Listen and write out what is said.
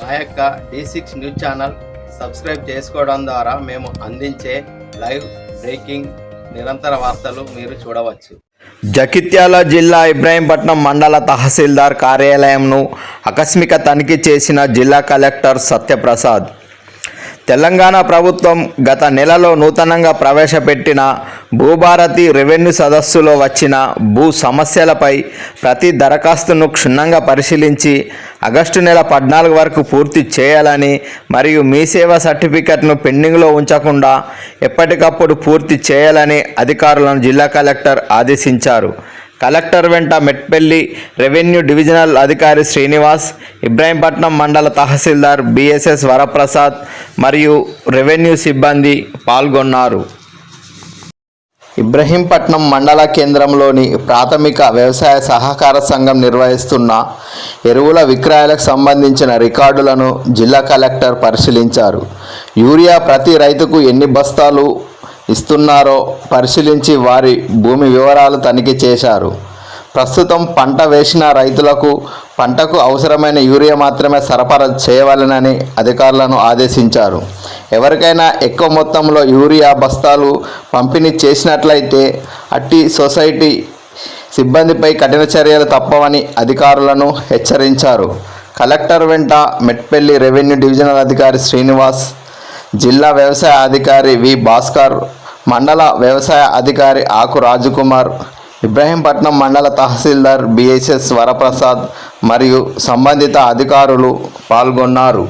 మా యొక్క D six news channel subscribe చేసుకోవడం ద్వారా మేము అందించే లైవ్ బ్రేకింగ్ నిరంతర వార్తలు మీరు చూడవచ్చు. జగిత్యాల జిల్లా ఇబ్రాహీంపట్నం మండల తహసీల్దార్ కార్యాలయంను ఆకస్మిక తనిఖీ చేసిన జిల్లా కలెక్టర్ సత్యప్రసాద్ తెలంగాణ ప్రభుత్వం గత నెలలో నూతనంగా ప్రవేశపెట్టిన భూభారతి రెవెన్యూ సదస్సులో వచ్చిన భూ సమస్యలపై ప్రతి దరఖాస్తును క్షుణ్ణంగా పరిశీలించి ఆగస్టు నెల పద్నాలుగు వరకు పూర్తి చేయాలని మరియు మీ సేవ సర్టిఫికెట్ను పెండింగ్లో ఉంచకుండా ఎప్పటికప్పుడు పూర్తి చేయాలని అధికారులను జిల్లా కలెక్టర్ ఆదేశించారు. కలెక్టర్ వెంట మెట్పల్లి రెవెన్యూ డివిజనల్ అధికారి శ్రీనివాస్ ఇబ్రాహీంపట్నం మండల తహసీల్దార్ బిఎస్ఎస్ వరప్రసాద్ మరియు రెవెన్యూ సిబ్బంది పాల్గొన్నారు. ఇబ్రహీంపట్నం మండల కేంద్రంలోని ప్రాథమిక వ్యవసాయ సహకార సంఘం నిర్వహిస్తున్న ఎరువుల విక్రయాలకు సంబంధించిన రికార్డులను జిల్లా కలెక్టర్ పరిశీలించారు. యూరియా ప్రతి రైతుకు ఎన్ని బస్తాలు ఇస్తున్నారో పరిశీలించి వారి భూమి వివరాలు తనిఖీ చేశారు. ప్రస్తుతం పంట వేసిన రైతులకు పంటకు అవసరమైన యూరియా మాత్రమే సరఫరా చేయవాలనని అధికారులను ఆదేశించారు. ఎవరికైనా ఎక్కువ మొత్తంలో యూరియా బస్తాలు పంపిణీ చేసినట్లయితే అట్టి సొసైటీ సిబ్బందిపై కఠిన చర్యలు తప్పవని అధికారులను హెచ్చరించారు. కలెక్టర్ వెంట మెట్పల్లి రెవెన్యూ డివిజనల్ అధికారి శ్రీనివాస్ జిల్లా వ్యవసాయ అధికారి వి భాస్కర్ మండల వ్యవసాయ అధికారి ఆకు రాజకుమార్ ఇబ్రాహీంపట్నం మండల తహసీల్దార్ బిఎస్ఎస్ వరప్రసాద్ మరియు సంబంధిత అధికారులు పాల్గొన్నారు.